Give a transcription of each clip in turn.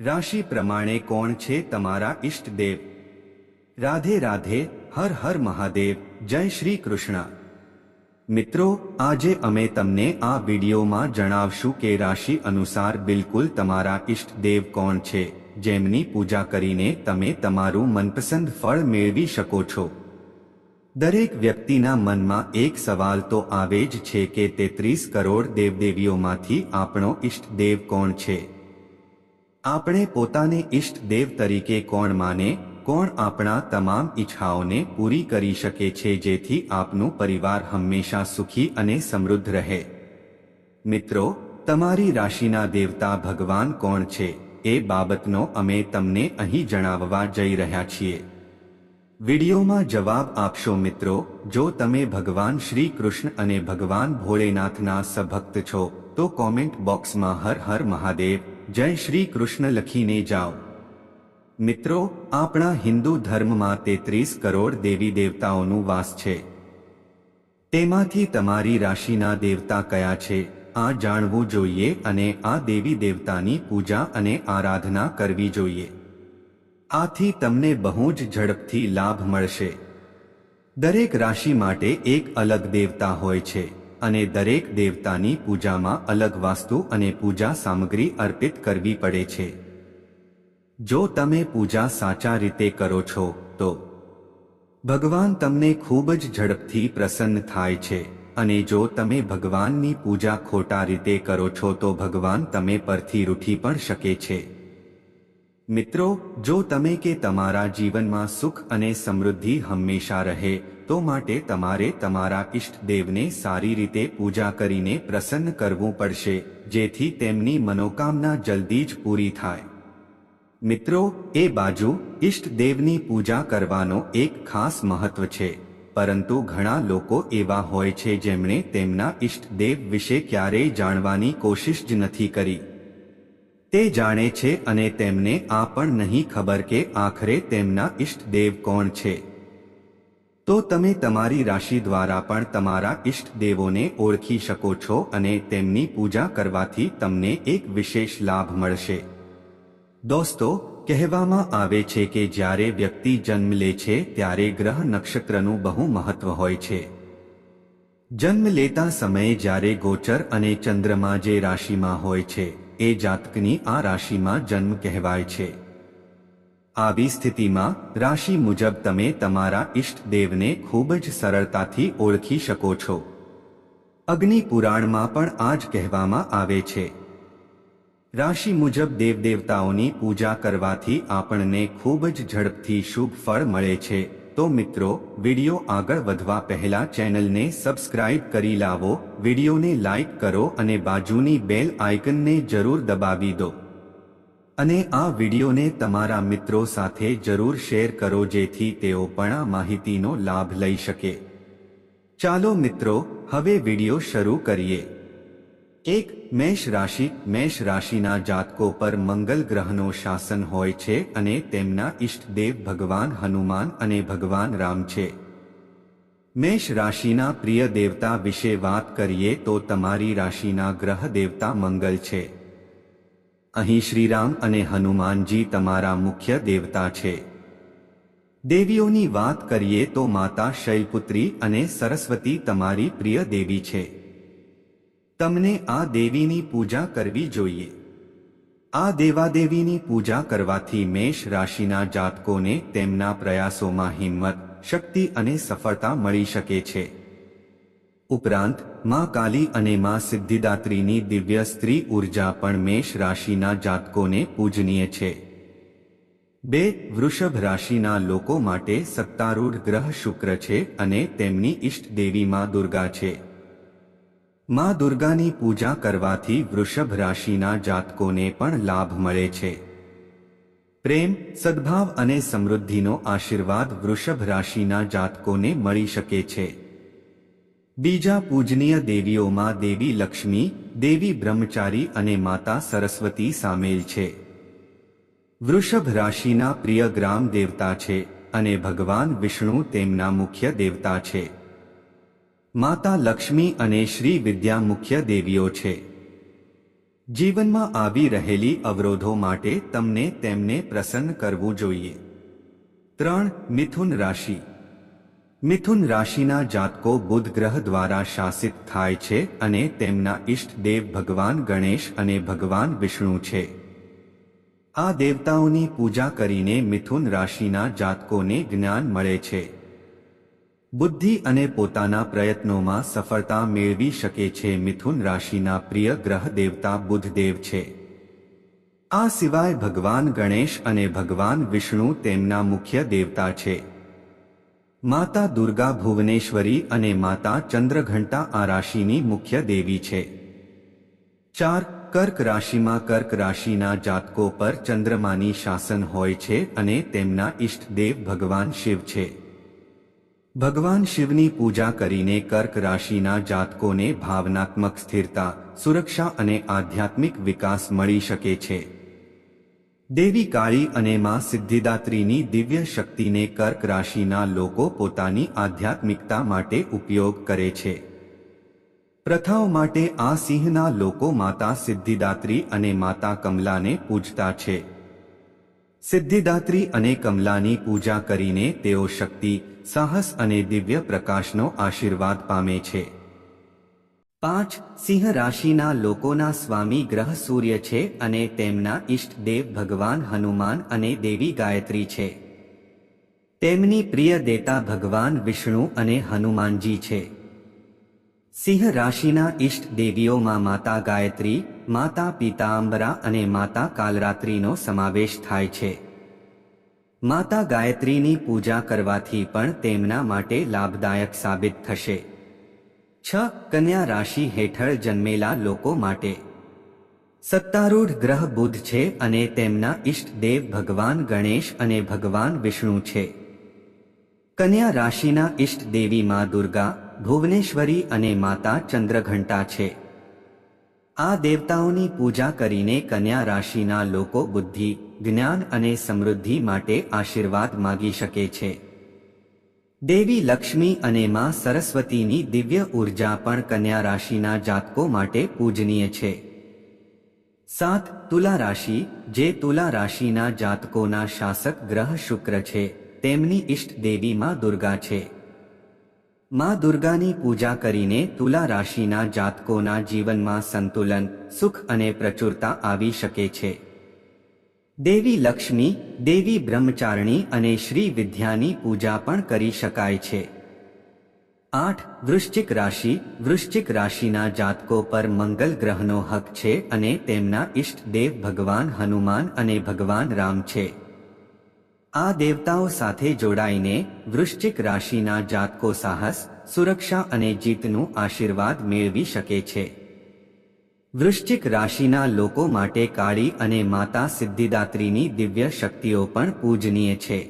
રાશિ પ્રમાણે કોણ છે તમારા ઈષ્ટદેવ? રાધે રાધે, હર હર મહાદેવ, જય શ્રી કૃષ્ણ. મિત્રો, આજે અમે તમને આ વિડીયોમાં જણાવશું કે રાશિ અનુસાર બિલકુલ તમારા ઈષ્ટદેવ કોણ છે, જેમની પૂજા કરીને તમે તમારું મનપસંદ ફળ મેળવી શકો છો. દરેક વ્યક્તિના મનમાં એક સવાલ તો આવે જ છે કે તેત્રીસ કરોડ દેવદેવીઓમાંથી આપણો ઈષ્ટદેવ કોણ છે? આપણે પોતાને ઇષ્ટ દેવ તરીકે કોણ માને, કોણ આપણા તમામ ઈચ્છાઓને પૂરી કરી શકે છે જેથી આપનું પરિવાર હંમેશા સુખી અને સમૃદ્ધ રહે. મિત્રો, તમારી રાશિના દેવતા ભગવાન કોણ છે, એ બાબતનો અમે તમને અહીં જણાવવા જઈ રહ્યા છીએ. વિડીયોમાં જવાબ આપશો મિત્રો, જો તમે ભગવાન શ્રી કૃષ્ણ અને ભગવાન ભોળેનાથના સભક્ત છો, તો કોમેન્ટ બોક્સમાં હર હર મહાદેવ જય શ્રી કૃષ્ણ લખીને જાઓ. મિત્રો, આપણા હિન્દુ ધર્મમાં તેત્રીસ કરોડ દેવી દેવતાઓનું વાસ છે. તેમાંથી તમારી રાશિના દેવતા કયા છે? આ જાણવું જોઈએ અને આ દેવી દેવતાની પૂજા અને આરાધના કરવી જોઈએ. આથી તમને બહુ જ ઝડપથી લાભ મળશે. દરેક રાશિ માટે એક અલગ દેવતા હોય છે. અને દરેક દેવતાની પૂજામાં અલગ વાસ્તુ અને પૂજા સામગ્રી અર્પિત કરવી પડે છે. જો તમે પૂજા સાચા રીતે કરો છો, તો ભગવાન તમને ખૂબ જ ઝડપથી પ્રસન્ન થાય છે અને જો તમે ભગવાનની પૂજા ખોટા રીતે કરો છો, તો ભગવાન તમે પરથી રૂઠી પણ શકે છે. મિત્રો, જો તમે કે તમારા જીવનમાં સુખ અને સમૃદ્ધિ હંમેશા રહે તો માટે તમારે તમારા ઇષ્ટદેવને સારી રીતે પૂજા કરીને પ્રસન્ન કરવું પડશે, જેથી તેમની મનોકામના જલ્દી જ પૂરી થાય. મિત્રો, એ બાજુ ઇષ્ટદેવની પૂજા કરવાનો એક ખાસ મહત્વ છે, પરંતુ ઘણા લોકો એવા હોય છે જેમણે તેમના ઇષ્ટદેવ વિશે ક્યારેય જાણવાની કોશિશ જ નથી કરી. તે જાણે છે અને તેમને આ પણ નહીં ખબર કે આખરે તેમના ઇષ્ટદેવ કોણ છે. તો તમે તમારી રાશિ દ્વારા પણ તમારા ઈષ્ટદેવોને ઓળખી શકો છો અને તેમની પૂજા કરવાથી તમને એક વિશેષ લાભ મળશે. દોસ્તો, કહેવામાં આવે છે કે જ્યારે વ્યક્તિ જન્મ લે છે ત્યારે ગ્રહ નક્ષત્રનું બહુ મહત્વ હોય છે. જન્મ લેતા સમયે જ્યારે ગોચર અને ચંદ્રમા જે રાશિમાં હોય છે, એ જાતકની આ રાશિમાં જન્મ કહેવાય છે. આવી સ્થિતિમાં રાશિ મુજબ તમે તમારા ઇષ્ટદેવને ખૂબ જ સરળતાથી ઓળખી શકો છો. અગ્નિ પુરાણમાં પણ આ જ કહેવામાં આવે છે. રાશિ મુજબ દેવદેવતાઓની પૂજા કરવાથી આપણને ખૂબ જ ઝડપથી શુભ ફળ મળે છે. તો મિત્રો, વિડિયો આગળ વધવા પહેલા ચેનલને સબસ્ક્રાઇબ કરી લાવો, વિડિયોને લાઇક કરો અને બાજુની બેલ આઇકનને જરૂર દબાવી દો. અને આ વિડિયોને તમારા મિત્રો સાથે જરૂર શેર કરો જેથી તેઓ પણ આ માહિતીનો લાભ લઈ શકે. ચાલો મિત્રો, હવે વિડિયો શરૂ કરીએ. એક મેષ રાશિ, મેષ રાશિના જાતકો પર મંગલ ગ્રહનો શાસન હોય છે અને તેમના ઈષ્ટદેવ ભગવાન હનુમાન અને ભગવાન રામ છે. મેષ રાશિના પ્રિય દેવતા વિશે વાત કરીએ તો તમારી રાશિના ગ્રહ દેવતા મંગલ છે. અહીં શ્રીરામ અને હનુમાનજી તમારા મુખ્ય દેવતા છે. દેવીઓની વાત કરીએ તો માતા શૈલપુત્રી અને સરસ્વતી તમારી પ્રિય દેવી છે. તમને આ દેવીની પૂજા કરવી જોઈએ. આ દેવાદેવીની પૂજા કરવાથી મેષ રાશિના જાતકોને તેમના પ્રયાસોમાં હિંમત, શક્તિ અને સફળતા મળી શકે છે. ઉપરાંત, માં કાલી અને માં સિદ્ધિદાત્રીની દિવ્ય સ્ત્રી ઊર્જા પણ મેષ રાશિના જાતકોને પૂજનીય છે. બે, વૃષભ રાશિના લોકો માટે સત્તારૂઢ ગ્રહ શુક્ર છે અને તેમની ઈષ્ટ દેવીમાં દુર્ગા છે. માં દુર્ગાની પૂજા કરવાથી વૃષભ રાશિના જાતકોને પણ લાભ મળે છે. પ્રેમ, સદભાવ અને સમૃદ્ધિનો આશીર્વાદ વૃષભ રાશિના જાતકોને મળી શકે છે. બીજા પૂજનીય દેવીઓમાં દેવી લક્ષ્મી, દેવી બ્રહ્મચારી અને માતા સરસ્વતી સામેલ છે. વૃષભ રાશિના પ્રિય ગ્રામ દેવતા છે અને ભગવાન વિષ્ણુ તેમના મુખ્ય દેવતા છે. માતા લક્ષ્મી અને શ્રી વિદ્યા મુખ્ય દેવીઓ છે. જીવનમાં આવી રહેલી અવરોધો માટે તમને તેમને પ્રસન્ન કરવું જોઈએ. ત્રણ મિથુન રાશિ. મિથુન રાશિના જાતકો બુધ ગ્રહ દ્વારા શાસિત થાય છે અને તેમના ઇષ્ટદેવ ભગવાન ગણેશ અને ભગવાન વિષ્ણુ છે. આ દેવતાઓની પૂજા કરીને મિથુન રાશિના જાતકોને જ્ઞાન મળે છે. બુદ્ધિ અને પોતાના પ્રયત્નોમાં સફળતા મેળવી શકે છે મિથુન રાશિના પ્રિય ગ્રહ દેવતા બુધદેવ છે. આ સિવાય ભગવાન ગણેશ અને ભગવાન વિષ્ણુ તેમના મુખ્ય દેવતા છે. માતા દુર્ગા ભુવનેશ્વરી અને માતા ચંદ્રઘંટા આ રાશિની મુખ્ય દેવી છે. ચાર, કર્ક રાશિમાં કર્ક રાશિના જાતકો પર ચંદ્રમાની શાસન હોય છે અને તેમના ઇષ્ટદેવ ભગવાન શિવ છે. ભગવાન શિવની પૂજા કરીને કર્ક રાશિના જાતકોને ભાવનાત્મક સ્થિરતા, સુરક્ષા અને આધ્યાત્મિક વિકાસ મળી શકે છે. દેવી કાળી અને માં સિદ્ધિદાત્રીની દિવ્ય શક્તિને કર્ક રાશિના લોકો પોતાની આધ્યાત્મિકતા માટે ઉપયોગ કરે છે. પ્રથાઓ માટે આ સિંહના લોકો માતા સિદ્ધિદાત્રી અને માતા કમલાને પૂજતા છે. સિદ્ધિદાત્રી અને કમલાની પૂજા કરીને તેઓ શક્તિ, સાહસ અને દિવ્ય પ્રકાશનો આશીર્વાદ પામે છે. પાંચ સિંહ રાશિના લોકોના સ્વામી ગ્રહ સૂર્ય છે અને તેમના ઈષ્ટ દેવ ભગવાન હનુમાન અને દેવી ગાયત્રી છે. તેમની પ્રિય દેતા ભગવાન વિષ્ણુ અને હનુમાનજી છે. સિંહ રાશિના ઈષ્ટ દેવીઓમાં માતા ગાયત્રી, માતા પિતાંબરા અને માતા કાલરાત્રિનો સમાવેશ થાય છે. માતા ગાયત્રીની પૂજા કરવાથી પણ તેમના માટે લાભદાયક સાબિત થશે. છ કન્યા રાશિ હેઠળ જન્મેલા લોકો માટે. સત્તારૂઢ ગ્રહ બુધ છે અને તેમના ઈષ્ટ દેવ ભગવાન ગણેશ અને ભગવાન વિષ્ણુ છે. કન્યા રાશિના ઈષ્ટ દેવી માં દુર્ગા, ભુવનેશ્વરી અને માતા ચંદ્રઘંટા છે. આ દેવતાઓની પૂજા કરીને કન્યા રાશિના લોકો બુદ્ધિ, જ્ઞાન અને સમૃદ્ધિ માટે આશીર્વાદ માગી શકે છે. દેવી લક્ષ્મી અને માં સરસ્વતીની દિવ્ય ઊર્જા પણ કન્યા રાશિના જાતકો માટે પૂજનીય છે. સાત તુલા રાશિ, જે તુલા રાશિના જાતકોના શાસક ગ્રહ શુક્ર છે, તેમની ઈષ્ટ દેવી માં દુર્ગા છે. માં દુર્ગાની પૂજા કરીને તુલા રાશિના જાતકોના જીવનમાં સંતુલન, સુખ અને પ્રચુરતા આવી શકે છે. દેવી લક્ષ્મી, દેવી બ્રહ્મચારણી અને શ્રી વિદ્યાની પૂજા પણ કરી શકાય છે. આઠ, વૃશ્ચિક રાશિ, વૃશ્ચિક રાશિના જાતકો પર મંગલ ગ્રહનો હક છે અને તેમના ઈષ્ટ દેવ ભગવાન હનુમાન અને ભગવાન રામ છે. આ દેવતાઓ સાથે જોડાઈને વૃશ્ચિક રાશિના જાતકો સાહસ, સુરક્ષા અને જીતનું આશીર્વાદ મેળવી શકે છે. વૃશ્ચિક રાશિના લોકો માટે કાળી અને માતા સિદ્ધિદાત્રીની દિવ્ય શક્તિઓ પણ પૂજનીય છે.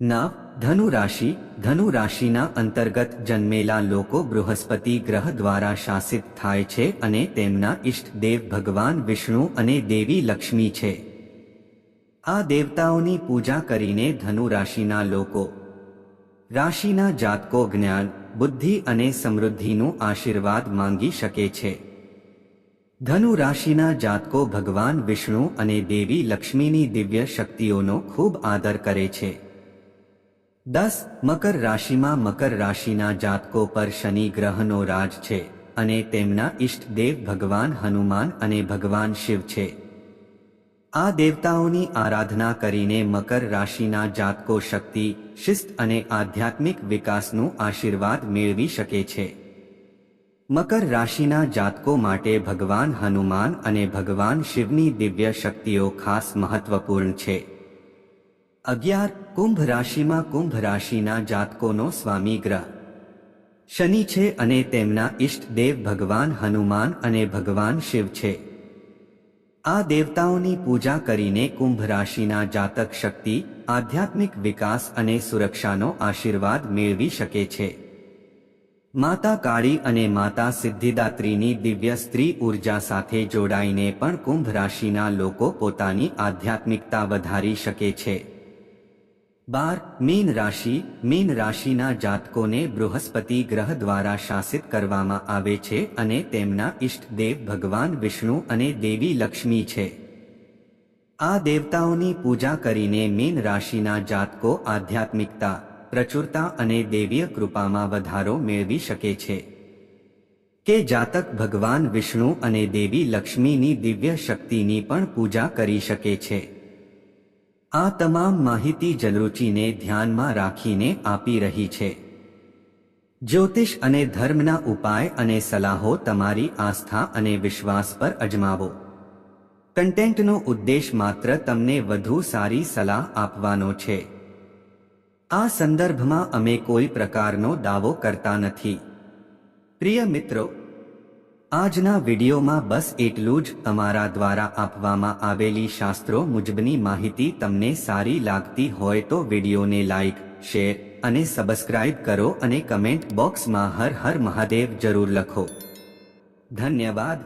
નવ, ધનુ રાશિ, ધનુ રાશિના અંતર્ગત જન્મેલા લોકો બૃહસ્પતિ ગ્રહ દ્વારા શાસિત થાય છે અને તેમના ઇષ્ટ દેવ ભગવાન વિષ્ણુ અને દેવી લક્ષ્મી છે. આ દેવતાઓની પૂજા કરીને ધનુ રાશિના લોકો રાશિના જાતકો જ્ઞાન, બુદ્ધિ અને સમૃદ્ધિનું આશીર્વાદ માંગી શકે છે. ધનુ રાશિના જાતકો ભગવાન, વિષ્ણુ અને દેવી લક્ષ્મીની દિવ્ય શક્તિઓનો ખૂબ આદર કરે છે. દસ, મકર રાશિમાં મકર રાશિના જાતકો પર શનિ ગ્રહનો રાજ છે અને તેમના ઈષ્ટ દેવ ભગવાન હનુમાન અને ભગવાન શિવ છે. આ દેવતાઓની આરાધના કરીને મકર રાશિના જાતકો શક્તિ, શિસ્ત અને આધ્યાત્મિક વિકાસનું આશીર્વાદ મેળવી શકે છે. મકર રાશિના જાતકો માટે ભગવાન હનુમાન અને ભગવાન શિવની દિવ્ય શક્તિઓ ખાસ મહત્વપૂર્ણ છે. અગિયાર, કુંભ રાશિમાં કુંભ રાશિના જાતકોનો સ્વામી ગ્રહ. શનિ છે અને તેમના ઈષ્ટ દેવ ભગવાન હનુમાન અને ભગવાન શિવ છે. આ દેવતાઓની પૂજા કરીને કુંભ રાશિના જાતક શક્તિ, આધ્યાત્મિક વિકાસ અને સુરક્ષાનો આશીર્વાદ મેળવી શકે છે. માતા કાળી અને માતા સિદ્ધિદાત્રીની દિવ્ય સ્ત્રી ઊર્જા સાથે જોડાઈને પણ કુંભ રાશિના લોકો પોતાની આધ્યાત્મિકતા વધારી શકે છે. બાર, મીન રાશિ, મીન રાશિના જાતકોને બૃહસ્પતિ ગ્રહ દ્વારા શાસિત કરવામાં આવે છે અને તેમના ઇષ્ટદેવ ભગવાન વિષ્ણુ અને દેવી લક્ષ્મી છે. આ દેવતાઓની પૂજા કરીને મીન રાશિના જાતકો આધ્યાત્મિકતા પ્રચુરતા અને દેવીય કૃપામાં વધારો મેળવી શકે છે. કે જાતક ભગવાન વિષ્ણુ અને દેવી લક્ષ્મીની દિવ્ય શક્તિની પણ પૂજા કરી શકે છે. આ તમામ માહિતી જલરુચિને ધ્યાનમાં રાખીને આપી રહી છે. જ્યોતિષ અને ધર્મના ઉપાય અને સલાહો તમારી આસ્થા અને વિશ્વાસ પર અજમાવો. કન્ટેન્ટનો ઉદ્દેશ માત્ર તમને વધુ સારી સલાહ આપવાનો છે. આ સંદર્ભમાં અમે કોઈ પ્રકારનો દાવો કરતા નથી. પ્રિય મિત્રો, આજના વિડીયોમાં બસ એટલું જ અમારા દ્વારા આપવામાં આવેલી શાસ્ત્રો મુજબની માહિતી તમને સારી લાગતી હોય તો વિડીયોને લાઇક શેર અને સબસ્ક્રાઇબ કરો અને કમેન્ટ બોક્સમાં હર હર મહાદેવ જરૂર લખો. ધન્યવાદ.